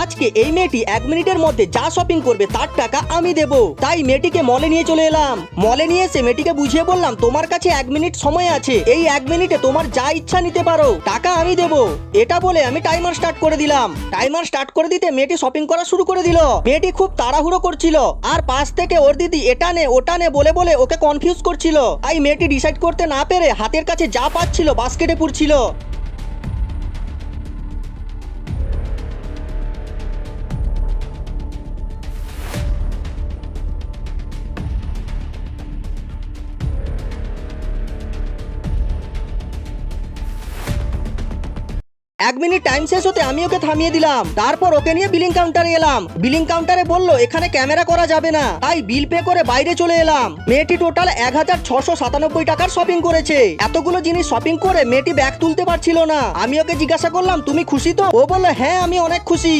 আজকে এই মেয়েটি এক মিনিটের মধ্যে যা শপিং করবে তার টাকা আমি দেব। তাই মেয়েটিকে মলে নিয়ে চলে এলাম। মলে নিয়ে এসে মেয়েটিকে বুঝিয়ে বললাম, তোমার কাছে এক মিনিট সময় আছে। এই এক মিনিটে তোমার যা ইচ্ছা নিতে পারো, টাকা আমি দেব। এটা বলে আমি টাইমার স্টার্ট করে দিলাম। টাইমার স্টার্ট করে দিতে মেয়েটি শপিং করা শুরু করে দিল। মেয়েটি খুব তাড়াহুড়ো করছিল। আর পাশ থেকে ওর দিদি, এটা নে, ওটা নে, বলে বলে ওকে কনফিউজ করছিল। তাই মেয়েটি ডিসাইড করতে না পেরে হাতের কাছে যা পাচ্ছিল বাস্কেটে পুরছিল। এক মিনিট টাইম শেষ হতে আমি ওকে থামিয়ে দিলাম। তারপর ওকে নিয়ে বিলিং কাউন্টারে এলাম। বিলিং কাউন্টারে বলল, এখানে ক্যামেরা করা যাবে না। তাই বিল পে করে বাইরে চলে এলাম। মেয়েটি টোটাল এক হাজার ছশো সাতানব্বই টাকার শপিং করেছে। এতগুলো জিনিস শপিং করে মেয়েটি ব্যাগ তুলতে পারছিল না। আমি ওকে জিজ্ঞাসা করলাম, তুমি খুশি তো? ও বলল হ্যাঁ আমি অনেক খুশি।